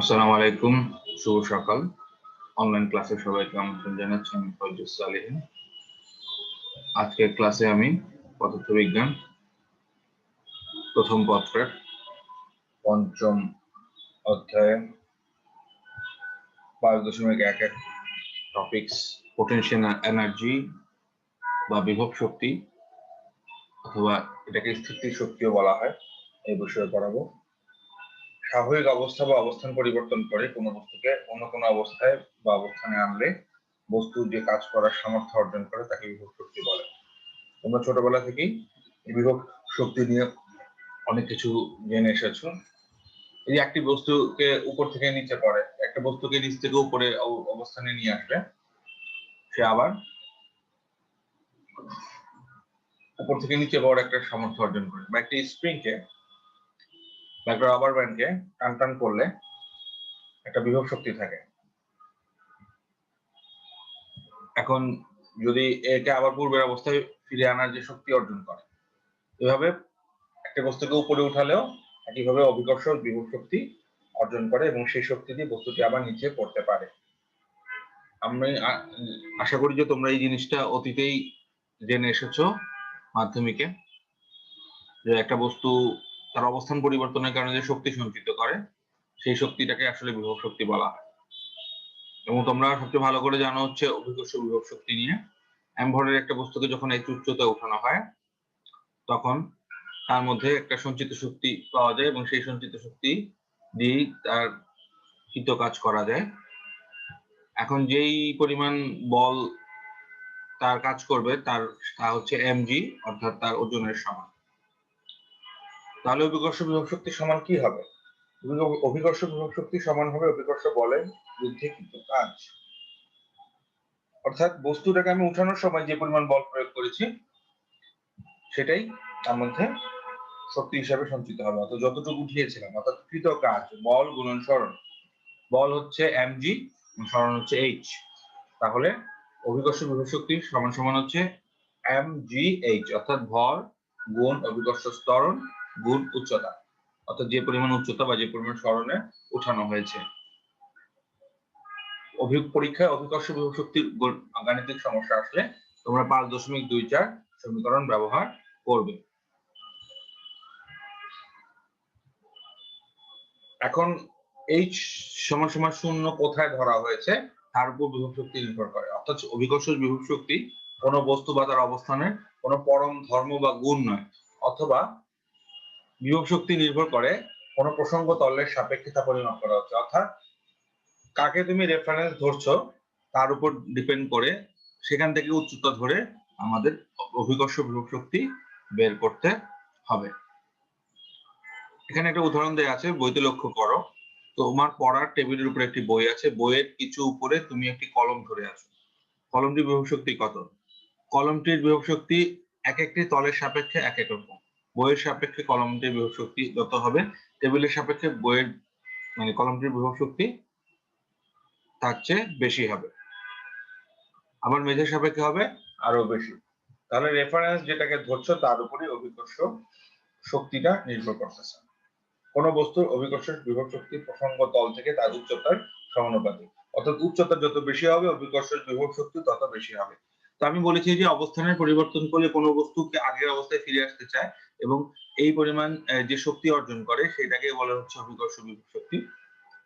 আসসালামু আলাইকুম, শুভ সকাল। অনলাইন ক্লাসে সবাইকে আমন্ত্রণ জানাচ্ছি, আমি ফয়জুস সালেহীন। আজকের ক্লাসে আমি পদার্থবিজ্ঞান, প্রথম পত্রের পঞ্চম অধ্যায়ে পাঁচ দশমিক এক এক টপিকস পোটেনশিয়াল এনার্জি বা বিভব শক্তি, অথবা এটাকে স্থিতি শক্তিও বলা হয়, এই বিষয়ে পড়াবো। স্বাভাবিক অবস্থা বা অবস্থান পরিবর্তন করে কোনো বস্তুকে অন্য কোনো অবস্থায় বা অবস্থানে আনলে বস্তু যে কাজ করার সামর্থ্য অর্জন করে তাকে বিভব শক্তি বলে। তোমরা ছোটবেলা থেকেই এই বিভব শক্তি নিয়ে অনেক কিছু জেনে এসেছ। এই একটি বস্তুকে উপর থেকে নিচে পড়ে একটা বস্তুকে নিচ থেকে উপরে অবস্থানে নিয়ে আসবে সে আবার উপর থেকে নিচে পাওয়ার একটা সামর্থ্য অর্জন করে। বা একটি স্প্রিংকে একটা রাবার ব্যান্ডকে টান টান করলে একটা বিভব শক্তি থাকে। এখন যদি একে আবার পূর্বের অবস্থায় ফিরে আনার যে শক্তি অর্জন করে, এভাবে একটা বস্তুকে উপরে উঠালেও একইভাবে অভিকর্ষ বিভব শক্তি অর্জন করে এবং সেই শক্তি দিয়ে বস্তুটি আবার নিচে পড়তে পারে। আমি আশা করি যে তোমরা এই জিনিসটা অতীতেই জেনে এসেছ মাধ্যমিকে, যে একটা বস্তু তার অবস্থান পরিবর্তনের কারণে যে শক্তি সঞ্চিত করে, সেই শক্তিটাকে আসলে বিভব শক্তি বলা হয়। এবং তোমরা সবচেয়ে ভালো করে জানো হচ্ছে অভিকর্ষ বিভব শক্তি নিয়ে। অ্যাম্ভরের একটা বস্তুকে যখন এই উচ্চতায় ওঠানো হয়, তখন তার মধ্যে একটা সঞ্চিত শক্তি পাওয়া যায় এবং সেই সঞ্চিত শক্তি দিয়েই তার কৃত কাজ করা যায়। এখন যেই পরিমাণ বল তার কাজ করবে, তার, তা হচ্ছে এমজি অর্থাৎ তার ওজনের সমান। তাহলে অভিকর্ষ বিভব শক্তি সমান কি হবে? অভিকর্ষ বিভব শক্তি সমান হবে, অভিকর্ষ বলের বুদ্ধি কিন্তু কাজ। অর্থাৎ বস্তুটাকে আমি উঠানোর সময় যে পরিমাণ বল প্রয়োগ করেছি, সেটাই তার মধ্যে শক্তি হিসাবে সঞ্চিত হবে। অর্থাৎ যতটুকু উঠিয়েছিলাম, অর্থাৎ কৃত কাজ, বল গুণন সরণ। বল হচ্ছে এমজি সরণ হচ্ছে এইচ তাহলে অভিকর্ষ বিভব শক্তি সমান সমান হচ্ছে এম জি এইচ অর্থাৎ ভর গুণ অভিকর্ষ স্তরণ গুণ উচ্চতা, অর্থাৎ যে পরিমাণ উচ্চতা বা যে পরিমাণ স্মরণে উঠানো হয়েছে। অভি পরীক্ষায় অভিকর্ষ বিভব শক্তির গাণিতিক সমস্যা আসলে তোমরা পাঁচ দশমিক দুই চার সমীকরণ ব্যবহার করবে। এখন এইচ সমান সমান শূন্য কোথায় ধরা হয়েছে, তার উপর বিভব শক্তি নির্ভর করে। অর্থাৎ অভিকর্ষ বিভব শক্তি কোনো বস্তু বা তার অবস্থানের কোনো পরম ধর্ম বা গুণ নয়, অথবা বিভব শক্তি নির্ভর করে কোনো প্রসঙ্গ তলের সাপেক্ষে তা পরিমাপ করা হচ্ছে। অর্থাৎ কাকে তুমি রেফারেন্স ধরছো, তার উপর ডিপেন্ড করে সেখান থেকে উচ্চতা ধরে আমাদের অভিকর্ষ বিভব শক্তি বের করতে হবে। এখানে একটা উদাহরণ দেওয়া আছে, বইতে লক্ষ্য করো। তোমার পড়ার টেবিলের উপরে একটি বই আছে, বইয়ের কিছু উপরে তুমি একটি কলম ধরে আছো। কলমটির বিভব শক্তি কত? কলমটির বিভব শক্তি এক একটি তলের সাপেক্ষে এক এক রকম। বইয়ের সাপেক্ষে কলমটির বিভব শক্তি যত হবে, টেবিলের সাপেক্ষে বইয়ের মানে কলমটির বিভব শক্তি তার চেয়ে বেশি হবে। আবার মেঝের সাপেক্ষে হবে আরও বেশি। তাহলে রেফারেন্স যেটাকে ধরছো তার উপরে অভিকর্ষ শক্তিটা নির্ভর করতেছে। কোন বস্তুর অভিকর্ষ বিভব শক্তি প্রসঙ্গ তল থেকে তার উচ্চতার সমানুপাতিক। অর্থাৎ উচ্চতা যত বেশি হবে অভিকর্ষ বিভব শক্তি তত বেশি হবে। তো আমি বলেছি যে অবস্থানের পরিবর্তন করলে কোনো বস্তুকে আগের অবস্থায় ফিরে আসতে চায় এবং এই পরিমাণ যে শক্তি অর্জন করে সেটাকে বলা হচ্ছে অভিকর্ষ বিভব শক্তি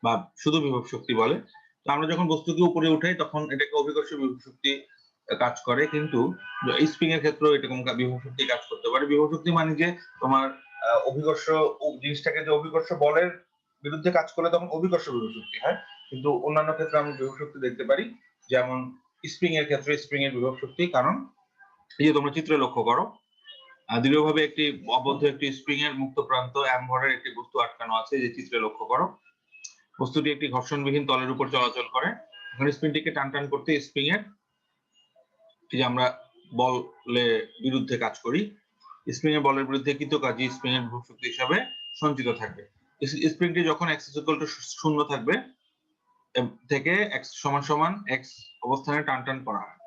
বা শুধু বিভব শক্তি বলে। তো আমরা যখন বস্তুকে উপরে উঠাই তখন এটাকে অভিকর্ষ বিভব শক্তি কাজ করে। কিন্তু স্প্রিং এর ক্ষেত্রেও এরকম বিভব শক্তি কাজ করতে পারে। বিভব শক্তি মানে যে তোমার অভিকর্ষ জিনিসটাকে যে অভিকর্ষ বলের বিরুদ্ধে কাজ করলে তখন অভিকর্ষ বিভব শক্তি, হয়? কিন্তু অন্যান্য ক্ষেত্রে আমরা বিভব শক্তি দেখতে পারি। যেমন স্প্রিং এর ক্ষেত্রে স্প্রিং এর বিভব শক্তি, কারণ এই যে তোমরা চিত্রে লক্ষ্য করো দৃঢ়ভাবে একটি অবদ্ধ একটি স্প্রিং এর মুক্ত প্রান্ত, অ্যাম্বরের একটি বস্তু আটকানো আছে যে চিত্রে লক্ষ্য করো। বস্তুটি একটি ঘর্ষণবিহীন তলের উপর চলাচল করে। এখন স্প্রিংটিকে টান টান করতে স্প্রিং এর যে আমরা বলে বিরুদ্ধে কাজ করি স্প্রিং এর বলের বিরুদ্ধে কৃত কাজী স্প্রিং এর বিভব শক্তি হিসাবে সঞ্চিত থাকবে। স্প্রিংটি যখন এক্স টু শূন্য থাকবে থেকে এক্স সমান সমান এক্স অবস্থানে টান টান করা হয়।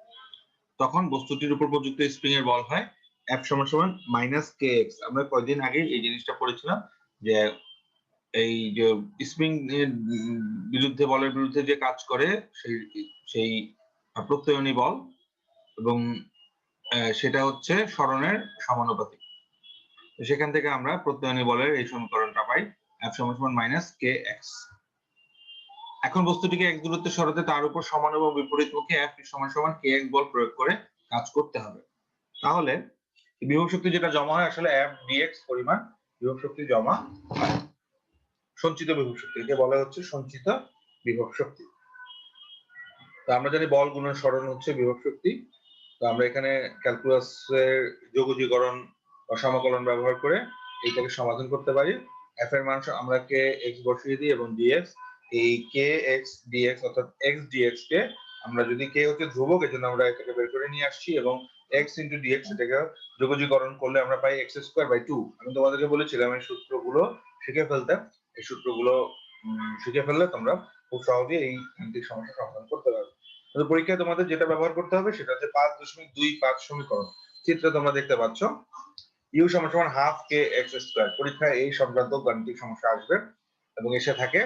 তখন বস্তুটির উপর প্রযুক্ত স্প্রিং এর বল হয় এফ সমান সমান মাইনাস কে এক্স আমরা কয়েকদিন আগে এই জিনিসটা পড়েছিলাম যে এই যে স্প্রিং বিরুদ্ধে, বলের বিরুদ্ধে যে কাজ করে, সেই সেই প্রত্যয়নী বল এবং সেটা হচ্ছে স্মরণের সমানুপাতিক। সেখান থেকে আমরা প্রত্যয়নী বলের এই সমীকরণটা পাই এফ সমান সমান মাইনাস কে এক্স এখন বস্তুটিকে এক দূরত্বে সরাতে তার উপর সমান এবং বিপরীতমুখী এফ সমান সমান কে এক্স বল প্রয়োগ করে কাজ করতে হবে। তাহলে বিভব শক্তি যেটা জমা হয় আসলে এফ ডিএক্স পরিমাণ বিভব শক্তি জমা সঞ্চিত বিভব শক্তি, একে বলা হচ্ছে সঞ্চিত বিভব শক্তি। তো আমরা জানি বল গুণন সরণ হচ্ছে বিভব শক্তি। তো আমরা এখানে ক্যালকুলাসের যোগজীকরণ বা সমাকলন ব্যবহার করে এইটাকে সমাধান করতে পারি। এফ এর মান আমরা কে এক্স বসিয়ে দিই এবং ডিএক্স এই কে এক্স ডিএক্স অর্থাৎ এক্স ডিএক্স কে আমরা যদি কে হচ্ছে ধ্রুবক, এজন্য আমরা এটাকে বের করে নিয়ে আসছি এবং এক্স ইন্টু ডিএক্স এটাকে যোগজীকরণ করলে আমরা পাই এক্স স্কোয়ার বাই টু আমি তোমাদেরকে বলেছিলাম এই সূত্রগুলো শিখে ফেলতে। এই সূত্রগুলো শিখে ফেললে তোমরা খুব সহজেই এই গাণিতিক সমস্যা সমাধান করতে পারবে। কিন্তু পরীক্ষায় তোমাদের যেটা ব্যবহার করতে হবে সেটা হচ্ছে পাঁচ দশমিক দুই পাঁচ সমীকরণ। চিত্রে তোমরা দেখতে পাচ্ছ। ইউ সমান সমান হাফ কে এক্স স্কোয়ার পরীক্ষায় এই সংক্রান্ত গাণিতিক সমস্যা আসবে এবং এসে থাকে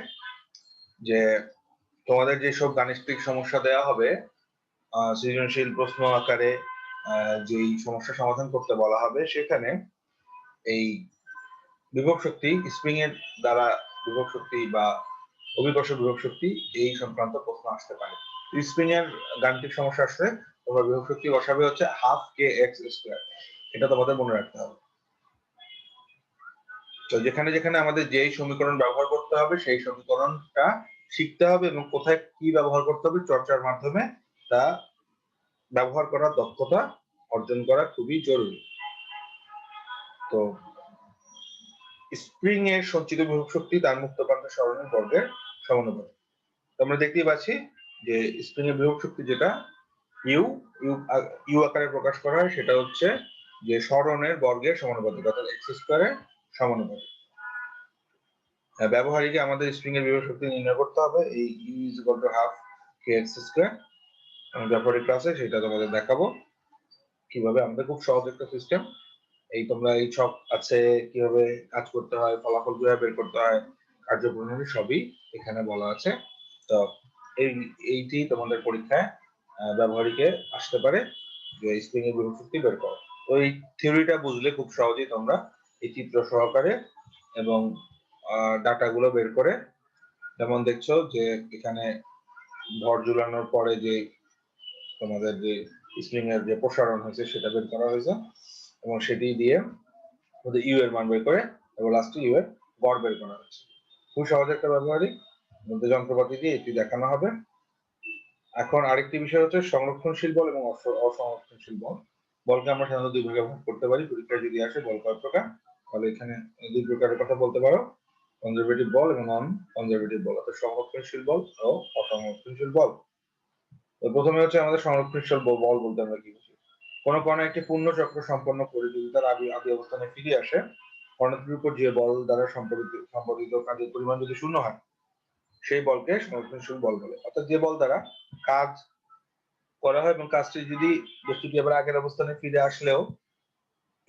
যে তোমাদের যেসব গাণিতিক সমস্যা দেওয়া হবে সৃজনশীল প্রশ্ন আকারে যেই সমস্যা সমাধান করতে বলা হবে, সেখানে এই বিভব শক্তি স্প্রিং এর দ্বারা বিভব শক্তি বা অভিকর্ষ বিভব শক্তি, এই সংক্রান্ত প্রশ্ন আসতে পারে। স্প্রিং এর গাণিতিক সমস্যা আসলে তোমরা বিভব শক্তি বসাবে হচ্ছে হাফ কে এক্স স্কোয়ার এটা তোমাদের মনে রাখতে হবে। তো যেখানে যেখানে আমাদের যেই সমীকরণ ব্যবহার করতে হবে, সেই সমীকরণটা শিখতে হবে এবং কোথায় কি ব্যবহার করতে হবে, চর্চার মাধ্যমে তা ব্যবহার করার দক্ষতা অর্জন করা খুবই জরুরি। তো স্প্রিং এর সঞ্চিত বিভব শক্তি তার মুক্ত প্রান্ত সরণের বর্গের তো আমরা দেখতেই পাচ্ছি যে স্প্রিং এর বিভব শক্তি যেটা ইউ ইউ ইউ আকারে প্রকাশ করা হয়, সেটা হচ্ছে যে সরণের বর্গের সমানুপাতিক, অর্থাৎ এক্স স্কোয়ারের সমানুপাতিক আহ, ব্যবহারিকে আমাদের স্প্রিং এর বিভব শক্তি নির্ণয় করতে হবে। এই u is equal to half K x square আমি ব্যবহারিক ক্লাসে সেটা তোমাদের দেখাবো। কীভাবে আমাদের খুব সহজ একটা সিস্টেম এই তোমরা এই ছক আছে কীভাবে কাজ করতে হয় ফলাফল কীভাবে বের করতে হয় কার্যপ্রণালী সবই এখানে বলা আছে। তো এই এইটি তোমাদের পরীক্ষায় ব্যবহারিকে আসতে পারে যে স্প্রিং এর বিভব শক্তি বের করো। এই থিওরিটা বুঝলে খুব সহজেই তোমরা এই চিত্র সহকারে এবং ডাটা গুলো বের করে যেমন দেখছ যে এখানে ভর ঝুলানোর পরে যে তোমাদের যে স্প্রিং এর যে প্রসারণ হয়েছে সেটা বের করা হয়েছে এবং সেটি দিয়ে ওদের ইউ এর মান বের করে এবং লাস্টে ইউ এর গড় বের করা হয়েছে। খুব সহজ একটা ব্যবহারিক মধ্যে যন্ত্রপাতি দিয়ে এটি দেখানো হবে। এখন আরেকটি বিষয় হচ্ছে সংরক্ষণশীল বল এবং অস- অসংরক্ষণশীল বল। বলকে আমরা সাধারণত দুই ভাগে ভাগ করতে পারি। পরীক্ষায় যদি আসে বল কয় প্রকার, তাহলে এখানে দুই প্রকারের কথা বলতে পারো। কনজারভেটিভ বল এবং নন কনজারভেটিভ বল, অর্থাৎ সংরক্ষণশীল বল ও অসংরক্ষণশীল বল। তো প্রথমে হচ্ছে আমাদের সংরক্ষণশীল বল বলতে আমরা কি বুঝি? কোনো কণা একটি পূর্ণ চক্র সম্পন্ন করে যদি তার আদি আদি অবস্থানে ফিরে আসে কণাটির উপর যে বল দ্বারা সম্পাদিত সম্পাদিত কাজের পরিমাণ যদি শূন্য হয়, সেই বলকে সংরক্ষণশীল বল বলে। অর্থাৎ যে বল দ্বারা কাজ করা হয় এবং কাজটি যদি বস্তুটি আবার আগের অবস্থানে ফিরে আসলেও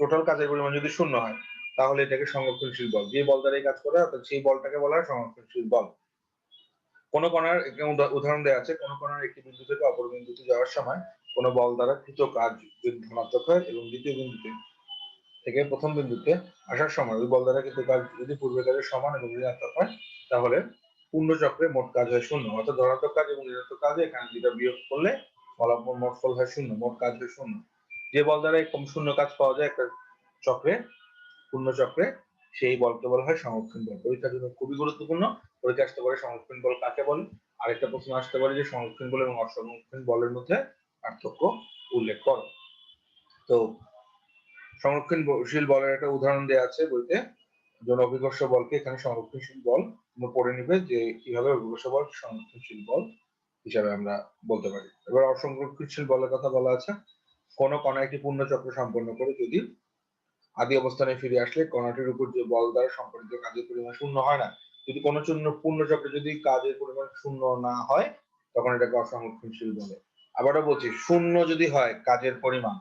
টোটাল কাজের পরিমাণ যদি শূন্য হয়, তাহলে এটাকে সংরক্ষণশীল বল। যে বল দ্বারা এই কাজ করে, অর্থাৎ সেই বলটাকে বলা হয় সংরক্ষণশীল বল। কোন কণার উদাহরণ দেওয়া আছে। কোন কণার একটি বিন্দু থেকে অপর বিন্দুতে যাওয়ার সময় কোন বল দ্বারা কৃত কাজ যদি ধনাত্মক হয় এবং দ্বিতীয় বিন্দুতে থেকে প্রথম বিন্দুতে আসার সময় ওই বল দ্বারা কৃত কাজ যদি পূর্বের কাজের সমান এবং ঋণাত্মক হয়, তাহলে পূর্ণ চক্রে মোট কাজ হয় শূন্য। অর্থাৎ ধনাত্মক কাজ এবং ঋণাত্মক কাজে এখানে দুটা বিয়োগ করলে ফলাফল, মোট ফল হয় শূন্য, মোট কাজ হয় শূন্য। যে বল দ্বারা কম শূন্য কাজ পাওয়া যায়, একটা চক্রে, পূর্ণ চক্রে, সেই বলকে বলা হয় সংরক্ষণ বল। পরীক্ষার জন্য খুবই গুরুত্বপূর্ণ। পরীক্ষা আসতে পারে সংরক্ষণ বল কাকে বলে? আরেকটা প্রশ্ন আসতে পারে যে সংরক্ষণ বল এবং অসংরক্ষণ বলের মধ্যে পার্থক্য উল্লেখ করো। তো সংরক্ষণশীল বলের একটা উদাহরণ দেওয়া আছে বইতে। জন অভিকর্ষ বলকে এখানে সংরক্ষণশীল বল পড়ে নিবে যে কীভাবে অভিকর্ষ বল সংরক্ষণশীল বল হিসাবে আমরা বলতে পারি। এবার অসংরক্ষণশীল বলের কথা বলা আছে। কোন কণা একটি পূর্ণ চক্র সম্পন্ন করে যদি আদি অবস্থানে ফিরে আসলে কণাটির উপর যে বল দ্বারা সম্পর্কিত কাজের পরিমাণ শূন্য হয় না, যদি কোনো শূন্য পূর্ণ চক্রে যদি কাজের পরিমাণ শূন্য না হয়, তখন এটাকে অসংরক্ষণশীল বলে। আবারও বলছি, শূন্য যদি হয় কাজের পরিমাণ,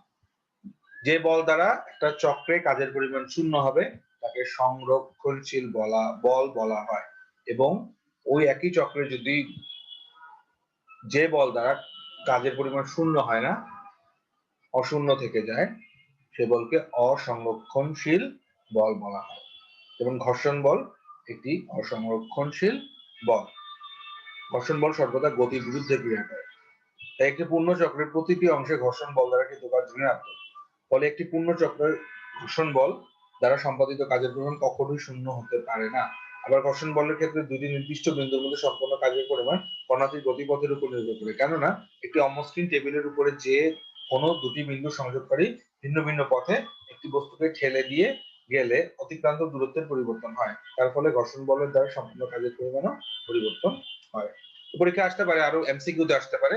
যে বল দ্বারা একটা চক্রে কাজের পরিমাণ শূন্য হবে, তাকে সংরক্ষণশীল বলা, বল বলা হয়। এবং ওই একই চক্রে যদি যে বল দ্বারা কাজের পরিমাণ শূন্য হয় না, অশূন্য থেকে যায়, সে বলকে অসংরক্ষণশীল বল বলা হয়। যেমন ঘর্ষণ বল একটি অসংরক্ষণশীল বল। ঘর্ষণ বল সর্বদা গতির বিরুদ্ধে ক্রিয়া করে। তাই একটি পূর্ণ চক্রের প্রতিটি অংশে ঘর্ষণ বল দ্বারা কিন্তু কাজ ঋণাত্মক ফলে একটি পূর্ণ চক্রের ঘর্ষণ বল দ্বারা সম্পাদিত কাজের পরিমাণ কখনোই শূন্য হতে পারে না। আবার ঘর্ষণ বলের ক্ষেত্রে দুটি নির্দিষ্ট বিন্দুর মধ্যে সম্পন্ন কাজের পরিমাণ কণাটির গতিপথের উপর নির্ভর করে। কেননা, একটি অমসৃণ টেবিলের উপরে যে কোনো দুটি বিন্দু সংযোগকারী ভিন্ন ভিন্ন পথে একটি বস্তুকে ঠেলে দিয়ে গেলে অতিক্রান্ত দূরত্বের পরিবর্তন হয়। তার ফলে ঘর্ষণ বলের দ্বারা সম্পূর্ণ কাজের পরিমাণও পরিবর্তন হয়। পরীক্ষা আসতে পারে, আরও এমসিকিউতে আসতে পারে,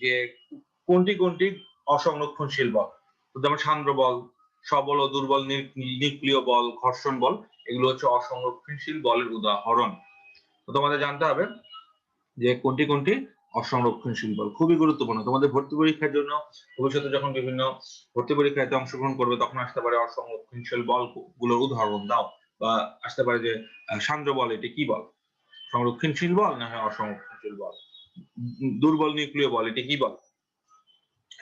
যে কোনটি কোনটি অসংরক্ষণশীল বল? যেমন সান্দ্র বল, সবল ও দুর্বল নিউ- নিউক্লিয় বল, ঘর্ষণ বল এগুলো হচ্ছে অসংরক্ষণশীল বলের উদাহরণ। তো তোমাদের জানতে হবে যে কোনটি কোনটি অসংরক্ষণশীল বল। খুবই গুরুত্বপূর্ণ। তোমাদের ভর্তি পরীক্ষার জন্য ভবিষ্যতে যখন বিভিন্ন ভর্তি পরীক্ষাতে অংশগ্রহণ করবে, তখন আসতে পারে অসংরক্ষণশীল বলগুলোর উদাহরণ। দাও। বা আসতে পারে যে সান্দ্র বল, এটি কি বল? সংরক্ষণশীল বল না হয় অসংরক্ষণশীল বল? দুর্বল নিউক্লিয় বল, এটি কি বল?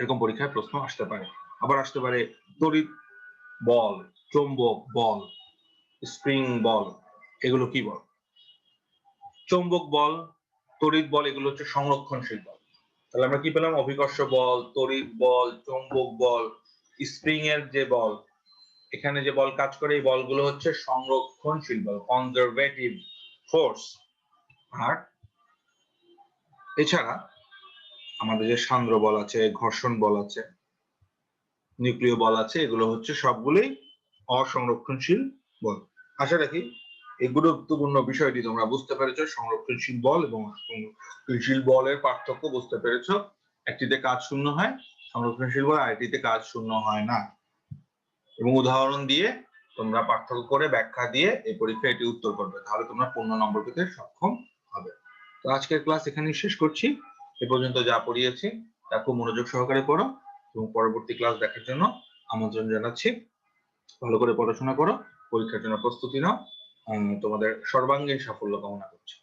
এরকম পরীক্ষায় প্রশ্ন আসতে পারে। আবার আসতে পারে তড়িৎ বল, চৌম্বক বল। স্প্রিং বল, এগুলো কি বল? চৌম্বক বল, তড়িৎ বল, এগুলো হচ্ছে সংরক্ষণশীল বল। তাহলে আমরা কি পেলাম? অভিকর্ষ বল, তড়িৎ বল, চৌম্বক বল, স্প্রিং এর যে বল, এখানে যে বল কাজ করে, এই বলগুলো হচ্ছে সংরক্ষণশীল বল কনজারভেটিভ ফোর্স আর এছাড়া আমাদের যে সান্দ্র বল আছে, ঘর্ষণ বল আছে, নিউক্লিয় বল আছে, এগুলো হচ্ছে সবগুলোই অসংরক্ষণশীল বল। আশা রাখি এই গুরুত্বপূর্ণ বিষয়টি তোমরা বুঝতে পেরেছ। সংরক্ষণশীল বল এবং অসংরক্ষণশীল বলের পার্থক্য বুঝতে পেরেছ। একটিতে কাজ শূন্য হয়, সংরক্ষণশীল বল আরেকটিতে কাজ শূন্য হয় না। এবং উদাহরণ দিয়ে তোমরা পার্থক্য করে ব্যাখ্যা দিয়ে এই পরীক্ষায় এটি উত্তর করবে। তাহলে তোমরা পূর্ণ নম্বর পেতে সক্ষম হবে। তো আজকের ক্লাস এখানেই শেষ করছি। এ পর্যন্ত যা পড়িয়েছি, তা খুব মনোযোগ সহকারে পড়ো এবং পরবর্তী ক্লাস দেখার জন্য আমন্ত্রণ জানাচ্ছি। ভালো করে পড়াশোনা করো। পরীক্ষার জন্য প্রস্তুতি নাও তোমাদের সর্বাঙ্গীন সাফল্য কামনা করছি।